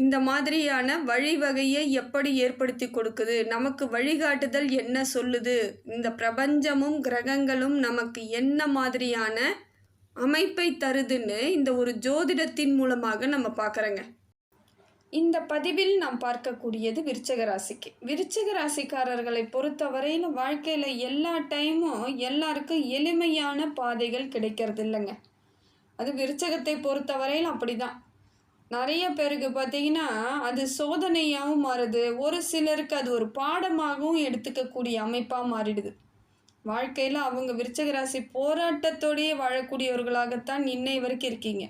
இந்த மாதிரியான வழிவகையை எப்படி ஏற்படுத்தி கொடுக்குது? நமக்கு வழிகாட்டுதல் என்ன சொல்லுது? இந்த பிரபஞ்சமும் கிரகங்களும் நமக்கு என்ன மாதிரியான அமைப்பை தருதுன்னு இந்த ஒரு ஜோதிடத்தின் மூலமாக நம்ம பார்க்குறோங்க. இந்த பதிவில் நாம் பார்க்கக்கூடியது விருச்சக ராசிக்கு. விருச்சக ராசிக்காரர்களை பொறுத்தவரையில் வாழ்க்கையில் எல்லா டைமும் எல்லாருக்கும் எளிமையான பாதைகள் கிடைக்கிறது இல்லைங்க அது விருச்சகத்தை பொறுத்தவரையில் அப்படி தான் நிறைய பேருக்கு பார்த்தீங்கன்னா அது சோதனையாகவும் மாறுது. ஒரு சிலருக்கு அது ஒரு பாடமாகவும் எடுத்துக்கக்கூடிய அமைப்பாக மாறிடுது. வாழ்க்கையில் அவங்க விருச்சக ராசி போராட்டத்தோடையே வாழக்கூடியவர்களாகத்தான் இன்னை வரைக்கும் இருக்கீங்க.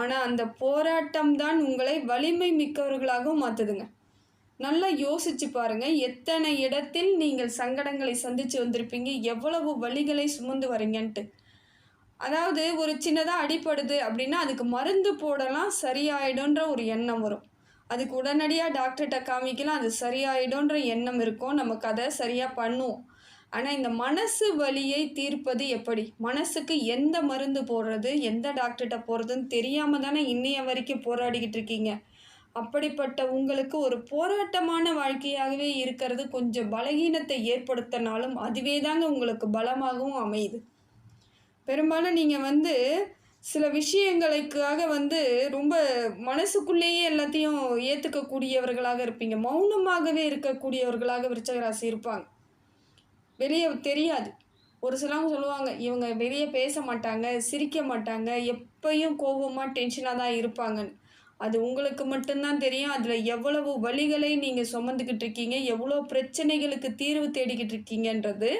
ஆனால் அந்த போராட்டம் தான் உங்களை வலிமை மிக்கவர்களாகவும் மாற்றுதுங்க நல்லா யோசிச்சு பாருங்க. எத்தனை இடத்தில் நீங்கள் சங்கடங்களை சந்தித்து வந்திருப்பீங்க? எவ்வளவு வழிகளை சுமந்து வரீங்கன்ட்டு. அதாவது ஒரு சின்னதாக அடிப்படுது அப்படின்னா அதுக்கு மருந்து போடலாம் சரியாயிடும்ன்ற ஒரு எண்ணம் வரும். அதுக்கு உடனடியாக டாக்டர்கிட்ட காமிக்கலாம் அது சரியாயிடும்ன்ற எண்ணம் இருக்கும். நமக்கு அதை சரியாக பண்ணுவோம். ஆனால் இந்த மனசு வலியை தீர்ப்பது எப்படி? மனசுக்கு எந்த மருந்து போடுறது எந்த டாக்டர்கிட்ட போகிறதுன்னு தெரியாமல் தானே இன்னைய வரைக்கும் போராடிக்கிட்டு இருக்கீங்க? அப்படிப்பட்ட உங்களுக்கு ஒரு போராட்டமான வாழ்க்கையாகவே இருக்கிறது. கொஞ்சம் பலகீனத்தை ஏற்படுத்தினாலும் அதுவே தாங்க உங்களுக்கு பலமாகவும் அமையுது. பெரும்பாலும் நீங்கள் வந்து சில விஷயங்களுக்காக வந்து ரொம்ப மனசுக்குள்ளேயே எல்லாத்தையும் ஏற்றுக்கக்கூடியவர்களாக இருப்பீங்க. மௌனமாகவே இருக்கக்கூடியவர்களாக விருச்சகராசி இருப்பாங்க. வெளியே தெரியாது. ஒரு சிலவங்க சொல்லுவாங்க இவங்க வெளியே பேச மாட்டாங்க சிரிக்க மாட்டாங்க எப்பயும் கோபமாக டென்ஷனாக தான் இருப்பாங்கன்னு. அது உங்களுக்கு மட்டும்தான் தெரியும். அதில் எவ்வளவு வழிகளை நீங்கள் சுமந்துக்கிட்டு இருக்கீங்க எவ்வளோ பிரச்சனைகளுக்கு தீர்வு தேடிக்கிட்டு இருக்கீங்கன்றது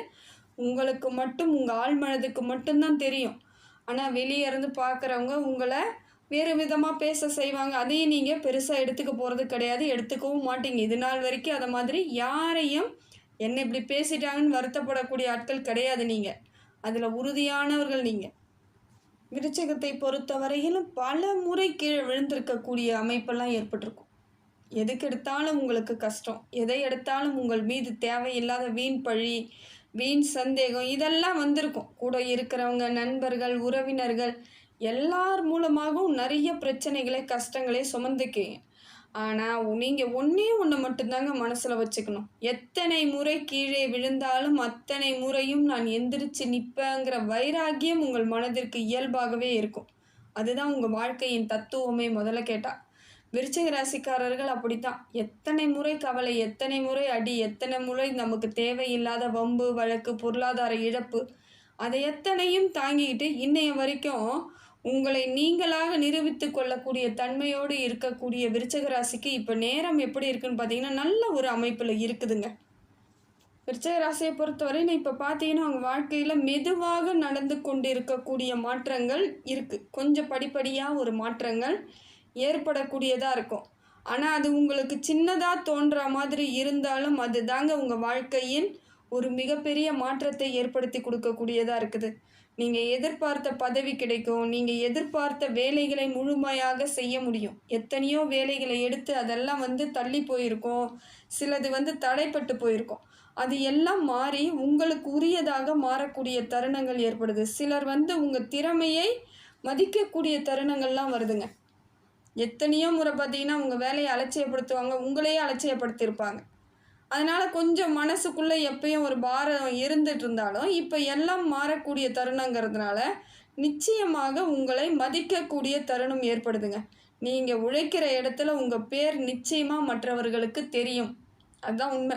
உங்களுக்கு மட்டும் உங்கள் ஆள் மனதுக்கு மட்டும்தான் தெரியும். ஆனால் வெளியே இருந்து பார்க்குறவங்க உங்களை வேறு விதமாக பேச செய்வாங்க. அதையும் நீங்கள் பெருசாக எடுத்துக்க போகிறது கிடையாது. எடுத்துக்கவும் மாட்டீங்க. இது நாள் வரைக்கும் அதை மாதிரி யாரையும் என்ன இப்படி பேசிட்டாங்கன்னு வருத்தப்படக்கூடிய ஆட்கள் கிடையாது நீங்கள் அதில் உறுதியானவர்கள் நீங்கள் விருச்சகத்தை பொறுத்த வரையிலும் பல முறை கீழே விழுந்திருக்கக்கூடிய அமைப்பெல்லாம் ஏற்பட்டிருக்கும். எதுக்கு எடுத்தாலும் உங்களுக்கு கஷ்டம். எதை எடுத்தாலும் உங்கள் மீது தேவையில்லாத வீண் பழி வீண் சந்தேகம் இதெல்லாம் வந்திருக்கும். கூட இருக்கிறவங்க நண்பர்கள் உறவினர்கள் எல்லார் மூலமாகவும் நிறைய பிரச்சனைகளை கஷ்டங்களை சுமந்துக்கீங்க ஆனால் நீங்கள் ஒன்றே ஒன்று மட்டும்தாங்க மனசில் வச்சுக்கணும். எத்தனை முறை கீழே விழுந்தாலும் அத்தனை முறையும் நான் எந்திரிச்சு நிற்பேங்கிற வைராகியம் உங்கள் மனதிற்கு இயல்பாகவே இருக்கும். அதுதான் உங்கள் வாழ்க்கையின் தத்துவமே முதல்ல கேட்டால் விருச்சிக ராசிக்காரர்கள் அப்படித்தான். எத்தனை முறை கவலை எத்தனை முறை அடி எத்தனை முறை நமக்கு தேவையில்லாத வம்பு வழக்கு பொருளாதார இழப்பு அதை எத்தனையும் தாங்கிக்கிட்டு இன்னைய வரைக்கும் உங்களை நீங்களாக நிரூபித்து கொள்ளக்கூடிய தன்மையோடு இருக்கக்கூடிய விருச்சக ராசிக்கு இப்போ நேரம் எப்படி இருக்குன்னு பார்த்தீங்கன்னா நல்ல ஒரு அமைப்பில் இருக்குதுங்க. விருச்சக ராசியை பொறுத்தவரையில் இப்போ பார்த்தீங்கன்னா அவங்க வாழ்க்கையில் மெதுவாக நடந்து கொண்டு இருக்கக்கூடிய மாற்றங்கள் இருக்குது கொஞ்சம் படிப்படியாக ஒரு மாற்றங்கள் ஏற்படக்கூடியதாக இருக்கும். ஆனால் அது உங்களுக்கு சின்னதாக தோன்ற மாதிரி இருந்தாலும் அது தாங்க உங்கள் வாழ்க்கையின் ஒரு மிகப்பெரிய மாற்றத்தை ஏற்படுத்தி கொடுக்கக்கூடியதாக இருக்குது. நீங்கள் எதிர்பார்த்த பதவி கிடைக்கும். நீங்கள் எதிர்பார்த்த வேலைகளை முழுமையாக செய்ய முடியும். எத்தனையோ வேலைகளை எடுத்து அதெல்லாம் வந்து தள்ளி போயிருக்கோம். சிலது வந்து தடைப்பட்டு போயிருக்கோம். அது எல்லாம் மாறி உங்களுக்கு உரியதாக மாறக்கூடிய தருணங்கள் ஏற்படுது. சிலர் வந்து உங்கள் திறமையை மதிக்கக்கூடிய தருணங்கள்லாம் வருதுங்க. எத்தனையோ முறை பார்த்தீங்கன்னா உங்கள் வேலையை அலட்சியப்படுத்துவாங்க உங்களையே அலட்சியப்படுத்தியிருப்பாங்க. அதனால் கொஞ்சம் மனசுக்குள்ளே எப்பயும் ஒரு பாரம் இருந்துட்டு இருந்தாலும் இப்போ எல்லாம் மாறக்கூடிய தருணங்கிறதுனால நிச்சயமாக உங்களை மதிக்கக்கூடிய தருணம் ஏற்படுதுங்க. நீங்கள் உழைக்கிற இடத்துல உங்கள் பேர் நிச்சயமாக மற்றவர்களுக்கு தெரியும். அதுதான் உண்மை.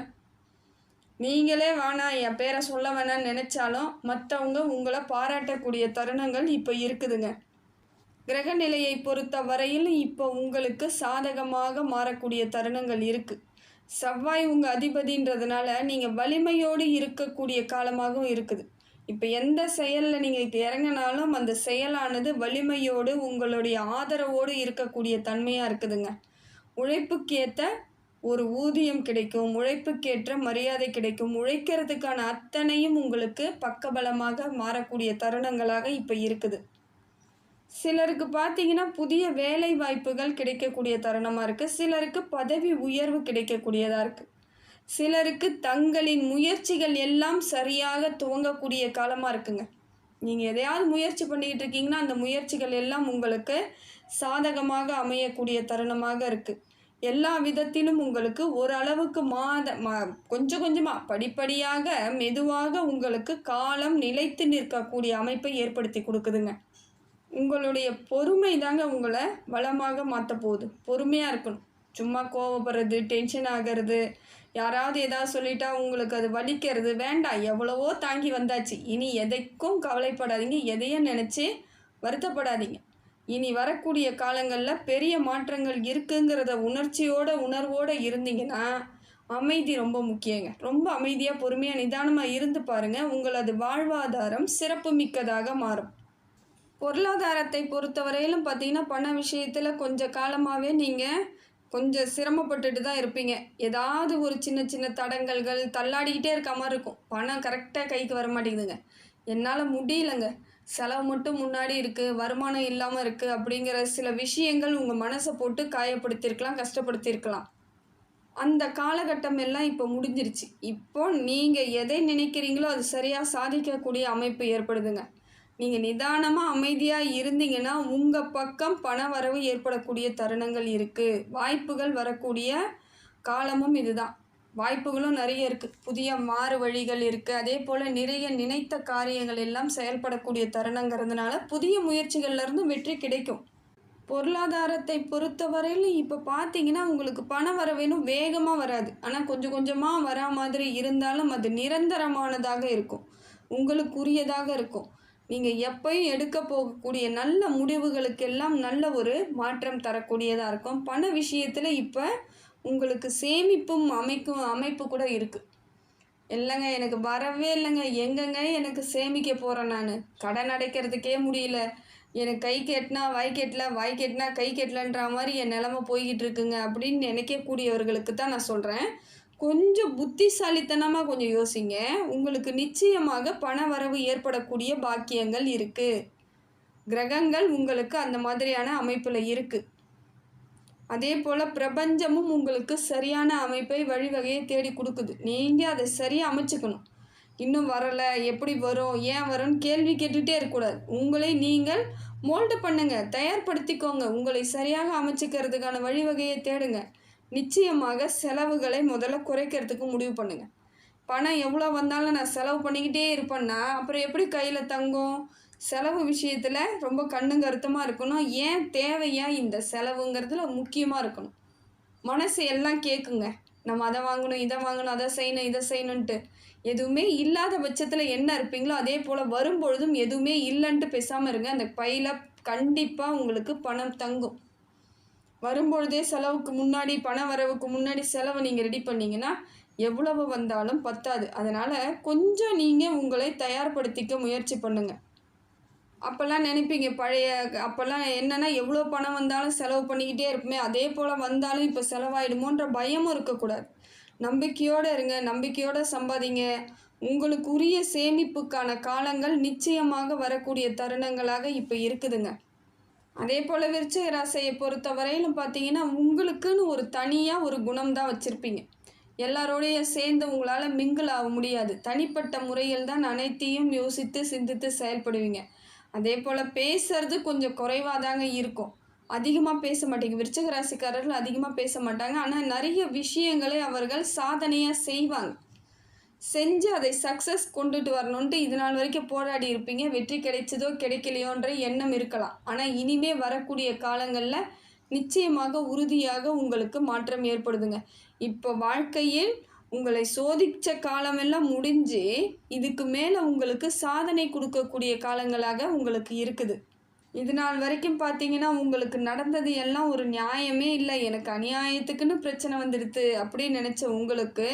நீங்களே வேணாம் என் பேரை சொல்ல வேணாம்னு நினச்சாலும் மற்றவங்க உங்களை பாராட்டக்கூடிய தருணங்கள் இப்போ இருக்குதுங்க. கிரக நிலையை பொறுத்த வரையில் இப்போ உங்களுக்கு சாதகமாக மாறக்கூடிய தருணங்கள் இருக்குது செவ்வாய் உங்கள் அதிபதின்றதுனால நீங்கள் வலிமையோடு இருக்கக்கூடிய காலமாகவும் இருக்குது. இப்போ எந்த செயலில் நீங்கள் இறங்கினாலும் அந்த செயலானது வலிமையோடு உங்களுடைய ஆதரவோடு இருக்கக்கூடிய தன்மையாக இருக்குதுங்க. உழைப்புக்கேற்ற ஒரு ஊதியம் கிடைக்கும் உழைப்புக்கேற்ற மரியாதை கிடைக்கும் உழைக்கிறதுக்கான அத்தனையும் உங்களுக்கு பக்கபலமாக மாறக்கூடிய தருணங்களாக இப்போ இருக்குது. சிலருக்கு பார்த்தீங்கன்னா புதிய வேலை வாய்ப்புகள் கிடைக்கக்கூடிய தருணமாக இருக்குது சிலருக்கு பதவி உயர்வு கிடைக்கக்கூடியதாக இருக்குது சிலருக்கு தங்களின் முயற்சிகள் எல்லாம் சரியாக துவங்கக்கூடிய காலமாக இருக்குங்க. நீங்கள் எதையாவது முயற்சி பண்ணிக்கிட்டு இருக்கீங்கன்னா அந்த முயற்சிகள் எல்லாம் உங்களுக்கு சாதகமாக அமையக்கூடிய தருணமாக இருக்குது எல்லா விதத்திலும் உங்களுக்கு ஓரளவுக்கு மாத மா கொஞ்சம் கொஞ்சமாக படிப்படியாக மெதுவாக உங்களுக்கு காலம் நிலைத்து நிற்கக்கூடிய அமைப்பை ஏற்படுத்தி கொடுக்குதுங்க. உங்களுடைய பொறுமை தாங்க உங்களை வளமாக மாற்ற போகுது. பொறுமையாக இருக்கணும். சும்மா கோவப்படுறது டென்ஷன் ஆகிறது யாராவது ஏதாவது சொல்லிட்டா உங்களுக்கு அது வலிக்கிறது வேண்டாம். எவ்வளவோ தாங்கி வந்தாச்சு. இனி எதைக்கும் கவலைப்படாதீங்க. எதையும் நினச்சி வருத்தப்படாதீங்க. இனி வரக்கூடிய காலங்களில் பெரிய மாற்றங்கள் இருக்குங்கிறத உணர்ச்சியோட உணர்வோடு இருந்தீங்கன்னா அமைதி ரொம்ப முக்கியங்க. ரொம்ப அமைதியாக பொறுமையாக நிதானமாக இருந்து பாருங்கள் உங்களது வாழ்வாதாரம் சிறப்பு மிக்கதாக மாறும். பொருளாதாரத்தை பொறுத்தவரையிலும் பார்த்தீங்கன்னா பண விஷயத்தில் கொஞ்சம் காலமாகவே நீங்கள் கொஞ்சம் சிரமப்பட்டுட்டு தான் இருப்பீங்க. ஏதாவது ஒரு சின்ன சின்ன தடங்கல்கள் தள்ளாடிக்கிட்டே இருக்க மாதிரி இருக்கும். பணம் கரெக்டாக கைக்கு வர மாட்டேங்குதுங்க. என்னால் முடியலங்க. செலவு மட்டும் முன்னாடி இருக்குது வருமானம் இல்லாமல் இருக்குது அப்படிங்கிற சில விஷயங்கள் உங்கள் மனசை போட்டு காயப்படுத்தியிருக்கலாம் கஷ்டப்படுத்தியிருக்கலாம். அந்த காலகட்டம் எல்லாம் இப்போ முடிஞ்சிருச்சு. இப்போ நீங்கள் எதை நினைக்கிறீங்களோ அது சரியாக சாதிக்கக்கூடிய அமைப்பு ஏற்படுதுங்க. நீங்கள் நிதானமாக அமைதியாக இருந்தீங்கன்னா உங்கள் பக்கம் பண வரவு ஏற்படக்கூடிய தருணங்கள் இருக்குது வாய்ப்புகள் வரக்கூடிய காலமும் இதுதான். வாய்ப்புகளும் நிறைய இருக்குது புதிய மாறு வழிகள் இருக்குது அதே போல் நிறைய நினைத்த காரியங்கள் எல்லாம் செயல்படக்கூடிய தருணங்கிறதுனால புதிய முயற்சிகள்லேருந்து வெற்றி கிடைக்கும். பொருளாதாரத்தை பொறுத்தவரையிலும் இப்போ பார்த்தீங்கன்னா உங்களுக்கு பண வரவேணும் வேகமாக வராது. ஆனால் கொஞ்சம் கொஞ்சமாக வரா மாதிரி இருந்தாலும் அது நிரந்தரமானதாக இருக்கும். உங்களுக்குரியதாக இருக்கும். நீங்கள் எப்பயும் எடுக்க போகக்கூடிய நல்ல முடிவுகளுக்கெல்லாம் நல்ல ஒரு மாற்றம் தரக்கூடியதாக இருக்கும். பண விஷயத்தில் இப்போ உங்களுக்கு சேமிப்பும் அமைக்கும் அமைப்பு கூட இருக்குது இல்லைங்க எனக்கு வரவே இல்லைங்க. எங்கங்க எனக்கு சேமிக்க போகிறேன் நான்? கடன் அடைக்கிறதுக்கே முடியல. எனக்கு கை கெட்டினா வாய் கெட்டல வாய் கெட்டினா கை கெட்டலன்ற மாதிரி என் நிலமை போய்கிட்டு இருக்குங்க அப்படின்னு நினைக்கக்கூடியவர்களுக்கு தான் நான் சொல்கிறேன் கொஞ்சம் புத்திசாலித்தனமாக கொஞ்சம் யோசிங்க. உங்களுக்கு நிச்சயமாக பண வரவு ஏற்படக்கூடிய பாக்கியங்கள் இருக்குது கிரகங்கள் உங்களுக்கு அந்த மாதிரியான அமைப்பில் இருக்குது அதே போல் பிரபஞ்சமும் உங்களுக்கு சரியான அமைப்பை வழிவகையை தேடி கொடுக்குது. நீங்கள் அதை சரியாக அமைச்சுக்கணும். இன்னும் வரலை எப்படி வரும் ஏன் வரும்னு கேள்வி கேட்டுகிட்டே இருக்கக்கூடாது. உங்களை நீங்கள் மோல்டு பண்ணுங்கள் தயார்படுத்திக்கோங்க. உங்களை சரியாக அமைச்சிக்கிறதுக்கான வழிவகையை தேடுங்க. நிச்சயமாக செலவுகளை முதல்ல குறைக்கிறதுக்கு முடிவு பண்ணுங்கள் பணம் எவ்வளோ வந்தாலும் நான் செலவு பண்ணிக்கிட்டே இருப்பேன்னா அப்புறம் எப்படி கையில் தங்கும்? செலவு விஷயத்தில் ரொம்ப கண்ணும் கருத்தமாக இருக்கணும். ஏன் தேவையா இந்த செலவுங்கிறதுல முக்கியமாக இருக்கணும். மனசு எல்லாம் கேட்குங்க நம்ம அதை வாங்கணும் இதை வாங்கணும் அதை செய்யணும் இதை செய்யணுன்ட்டு எதுவுமே இல்லாத பட்சத்தில் என்ன இருப்பீங்களோ அதே போல் வரும்பொழுதும் எதுவுமே இல்லைன்ட்டு பேசாமல் இருங்க. அந்த பையில் கண்டிப்பாக உங்களுக்கு பணம் தங்கும். வரும்பொழுதே செலவுக்கு முன்னாடி பண வரவுக்கு முன்னாடி செலவை நீங்கள் ரெடி பண்ணிங்கன்னா எவ்வளவு வந்தாலும் பத்தாது. அதனால் கொஞ்சம் நீங்கள் உங்களை தயார்படுத்திக்க முயற்சி பண்ணுங்கள் அப்போல்லாம் நினைப்பீங்க பழைய அப்போல்லாம் என்னென்னா எவ்வளோ பணம் வந்தாலும் செலவு பண்ணிக்கிட்டே இருப்போமே அதே போல் வந்தாலும் இப்போ செலவாயிடுமோன்ற பயமும் இருக்கக்கூடாது. நம்பிக்கையோடு இருங்க நம்பிக்கையோடு சம்பாதிங்க. உங்களுக்கு உரிய சேமிப்புக்கான காலங்கள் நிச்சயமாக வரக்கூடிய தருணங்களாக இப்போ இருக்குதுங்க. அதே போல் விருச்சிக ராசியை பொறுத்த வரையிலும் பார்த்தீங்கன்னா உங்களுக்குன்னு ஒரு தனியாக ஒரு குணம் தான் வச்சுருப்பீங்க. எல்லாரோடைய சேர்ந்து உங்களால் மிங்கிள் ஆக முடியாது. தனிப்பட்ட முறையில் தான் அனைத்தையும் யோசித்து சிந்தித்து செயல்படுவீங்க. அதே போல் பேசுறது கொஞ்சம் குறைவாக தாங்க இருக்கும். அதிகமாக பேச மாட்டேங்க. விருச்சக ராசிக்காரர்கள் அதிகமாக பேச மாட்டாங்க. ஆனால் நிறைய விஷயங்களை அவர்கள் சாதனையாக செய்வாங்க. செஞ்சு அதை சக்ஸஸ் கொண்டுட்டு வரணுன்ட்டு இது நாள் வரைக்கும் போராடி இருப்பீங்க. வெற்றி கிடைச்சதோ கிடைக்கலையோன்ற எண்ணம் இருக்கலாம். ஆனால் இனிமே வரக்கூடிய காலங்களில் நிச்சயமாக உறுதியாக உங்களுக்கு மாற்றம் ஏற்படுதுங்க. இப்போ வாழ்க்கையில் உங்களை சோதித்த காலமெல்லாம் முடிஞ்சு இதுக்கு மேலே உங்களுக்கு சாதனை கொடுக்கக்கூடிய காலங்களாக உங்களுக்கு இருக்குது. இது நாள் வரைக்கும் பார்த்தீங்கன்னா உங்களுக்கு நடந்தது எல்லாம் ஒரு நியாயமே இல்லை. எனக்கு அநியாயத்துக்குன்னு பிரச்சனை வந்துடுது அப்படின்னு நினச்ச உங்களுக்கு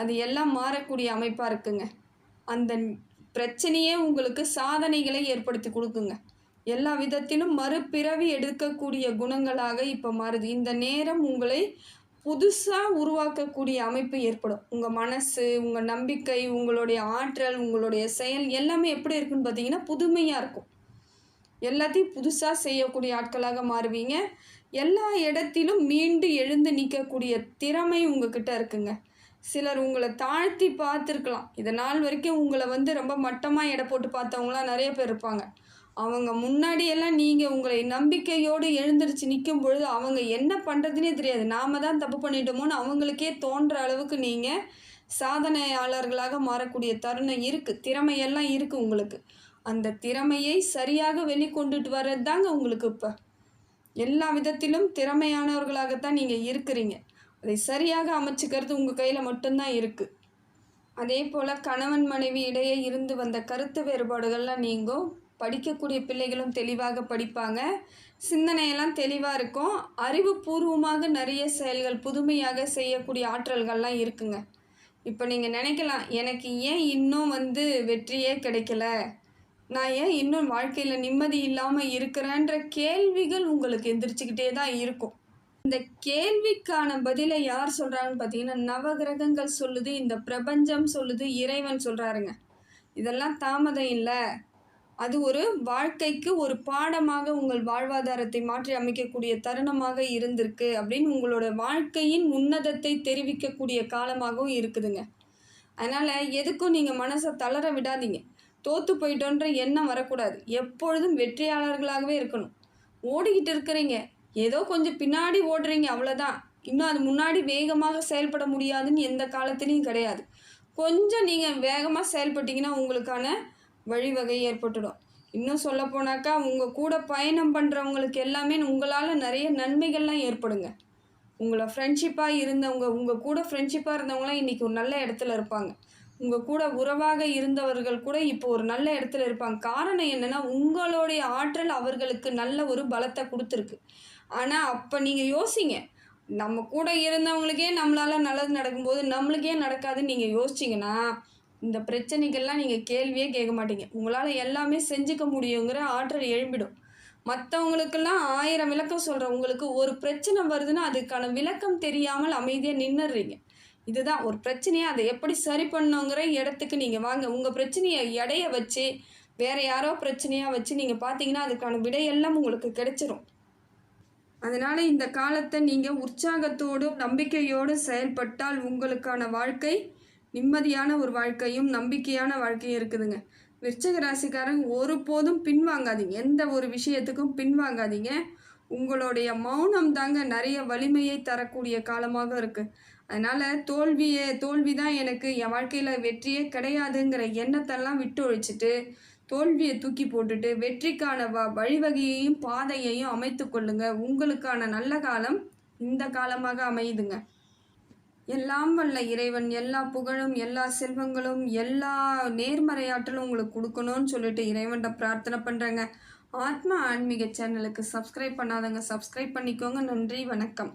அது எல்லாம் மாறக்கூடிய அமைப்பாக இருக்குங்க. அந்த பிரச்சனையே உங்களுக்கு சாதனைகளை ஏற்படுத்தி கொடுக்குங்க. எல்லா விதத்திலும் மறுபிறவி எடுக்கக்கூடிய குணங்களாக இப்போ மாறுது. இந்த நேரம் உங்களை புதுசாக உருவாக்கக்கூடிய அமைப்பு ஏற்படும். உங்கள் மனசு உங்கள் நம்பிக்கை உங்களுடைய ஆற்றல் உங்களுடைய செயல் எல்லாமே எப்படி இருக்குன்னு பார்த்தீங்கன்னா புதுமையாக இருக்கும். எல்லாத்தையும் புதுசாக செய்யக்கூடிய ஆட்களாக மாறுவீங்க. எல்லா இடத்திலும் மீண்டு எழுந்து நிற்கக்கூடிய திறமை உங்ககிட்ட இருக்குங்க. சிலர் உங்களை தாழ்த்தி பார்த்துருக்கலாம். இதை நாள் வரைக்கும் உங்களை வந்து ரொம்ப மட்டமாக எடை போட்டு பார்த்தவங்களாம் நிறைய பேர் இருப்பாங்க. அவங்க முன்னாடியெல்லாம் நீங்கள் உங்களை நம்பிக்கையோடு எழுந்திருச்சு நிற்கும் பொழுது அவங்க என்ன பண்ணுறதுனே தெரியாது. நாம தான் தப்பு பண்ணிட்டோமோன்னு அவங்களுக்கே தோன்ற அளவுக்கு நீங்கள் சாதனையாளர்களாக மாறக்கூடிய தருணம் இருக்குது திறமையெல்லாம் இருக்குது உங்களுக்கு. அந்த திறமையை சரியாக வெளிக்கொண்டுட்டு வர்றது தாங்க உங்களுக்கு இப்போ. எல்லா விதத்திலும் திறமையானவர்களாகத்தான் நீங்கள் இருக்கிறீங்க. அதை சரியாக அமைச்சுக்கிறது உங்கள் கையில் மட்டும்தான் இருக்குது அதே போல் கணவன் மனைவி இடையே இருந்து வந்த கருத்து வேறுபாடுகள்லாம் நீங்கும். படிக்கக்கூடிய பிள்ளைகளும் தெளிவாக படிப்பாங்க. சிந்தனையெல்லாம் தெளிவாக இருக்கும். அறிவுபூர்வமாக நிறைய செயல்கள் புதுமையாக செய்யக்கூடிய ஆற்றல்கள்லாம் இருக்குங்க. இப்போ நீங்கள் நினைக்கலாம் எனக்கு ஏன் இன்னும் வந்து வெற்றியே கிடைக்கல? நான் ஏன் இன்னும் வாழ்க்கையில் நிம்மதி இல்லாமல் இருக்கிறேன்ற கேள்விகள் உங்களுக்கு எந்திரிச்சுக்கிட்டே தான் இருக்கும். இந்த கேள்விக்கான பதிலை யார் சொல்கிறாங்கன்னு பார்த்தீங்கன்னா நவகிரகங்கள் சொல்லுது இந்த பிரபஞ்சம் சொல்லுது இறைவன் சொல்கிறாருங்க இதெல்லாம் தாமதம் இல்லை. அது ஒரு வாழ்க்கைக்கு ஒரு பாடமாக உங்கள் வாழ்வாதாரத்தை மாற்றி அமைக்கக்கூடிய தருணமாக இருந்திருக்கு அப்படின்னு உங்களோட வாழ்க்கையின் உன்னதத்தை தெரிவிக்கக்கூடிய காலமாகவும் இருக்குதுங்க. அதனால் எதுக்கும் நீங்கள் மனசை தளர விடாதீங்க. தோற்று போயிட்டோன்ற எண்ணம் வரக்கூடாது. எப்பொழுதும் வெற்றியாளர்களாகவே இருக்கணும். ஓடிக்கிட்டு இருக்கிறீங்க. ஏதோ கொஞ்சம் பின்னாடி ஓடுறீங்க அவ்வளோதான் இன்னும் அது முன்னாடி வேகமாக செயல்பட முடியாதுன்னு எந்த காலத்துலேயும் கிடையாது. கொஞ்சம் நீங்கள் வேகமாக செயல்பட்டீங்கன்னா உங்களுக்கான வழிவகை ஏற்பட்டுடும். இன்னும் சொல்ல போனாக்கா உங்கள் கூட பயணம் பண்ணுறவங்களுக்கு எல்லாமே உங்களால் நிறைய நன்மைகள்லாம் ஏற்படுங்க. உங்களை ஃப்ரெண்ட்ஷிப்பாக இருந்தவங்க உங்கள் கூட ஃப்ரெண்ட்ஷிப்பாக இருந்தவங்களாம் இன்றைக்கி ஒரு நல்ல இடத்துல இருப்பாங்க. உங்கள் கூட உறவாக இருந்தவர்கள் கூட இப்போ ஒரு நல்ல இடத்துல இருப்பாங்க. காரணம் என்னென்னா உங்களுடைய ஆற்றல் அவர்களுக்கு நல்ல ஒரு பலத்தை கொடுத்துருக்கு. ஆனால் அப்போ நீங்கள் யோசிங்க. நம்ம கூட இருந்தவங்களுக்கே நம்மளால் நல்லது நடக்கும்போது நம்மளுக்கே நடக்காதுன்னு நீங்கள் யோசிச்சிங்கன்னா இந்த பிரச்சனைகள்லாம் நீங்கள் கேள்வியே கேட்க மாட்டீங்க. உங்களால் எல்லாமே செஞ்சுக்க முடியுங்கிற ஆற்றல் எழும்பிடும். மற்றவங்களுக்கெல்லாம் ஆயிரம் விளக்கம் சொல்கிற உங்களுக்கு ஒரு பிரச்சனை வருதுன்னா அதுக்கான விளக்கம் தெரியாமல் அமைதியாக நின்றுறீங்க இதுதான் ஒரு பிரச்சனையை அதை எப்படி சரி பண்ணுங்கிற இடத்துக்கு நீங்கள் வாங்க. உங்கள் பிரச்சனையை எடைய வச்சு வேறு யாரோ பிரச்சனையாக வச்சு நீங்கள் பார்த்தீங்கன்னா அதுக்கான விடையெல்லாம் உங்களுக்கு கிடைச்சிரும். அதனால் இந்த காலத்தை நீங்கள் உற்சாகத்தோடும் நம்பிக்கையோடு செயல்பட்டால் உங்களுக்கான வாழ்க்கை நிம்மதியான ஒரு வாழ்க்கையும் நம்பிக்கையான வாழ்க்கையும் இருக்குதுங்க. விருச்சக ராசிக்காரங்க ஒருபோதும் பின்வாங்காதீங்க. எந்த ஒரு விஷயத்துக்கும் பின்வாங்காதீங்க. உங்களுடைய மௌனம் தாங்க நிறைய வலிமையை தரக்கூடிய காலமாக இருக்குது அதனால் தோல்வியே தோல்வி தான் எனக்கு என் வாழ்க்கையில் வெற்றியே கிடையாதுங்கிற எண்ணத்தெல்லாம் விட்டு ஒழிச்சிட்டு தோல்வியை தூக்கி போட்டுட்டு வெற்றிக்கான வ வழிவகையையும் பாதையையும் அமைத்து கொள்ளுங்க. உங்களுக்கான நல்ல காலம் இந்த காலமாக அமையுதுங்க. எல்லாம் வல்ல இறைவன் எல்லா புகழும் எல்லா செல்வங்களும் எல்லா நேர்மறையாற்றலும் உங்களுக்கு கொடுக்கணும்னு சொல்லிட்டு இறைவன்கிட்ட பிரார்த்தனை பண்ணுறேங்க ஆத்மா ஆன்மீக சேனலுக்கு சப்ஸ்கிரைப் பண்ணாதங்க. சப்ஸ்கிரைப் பண்ணிக்கோங்க. நன்றி வணக்கம்.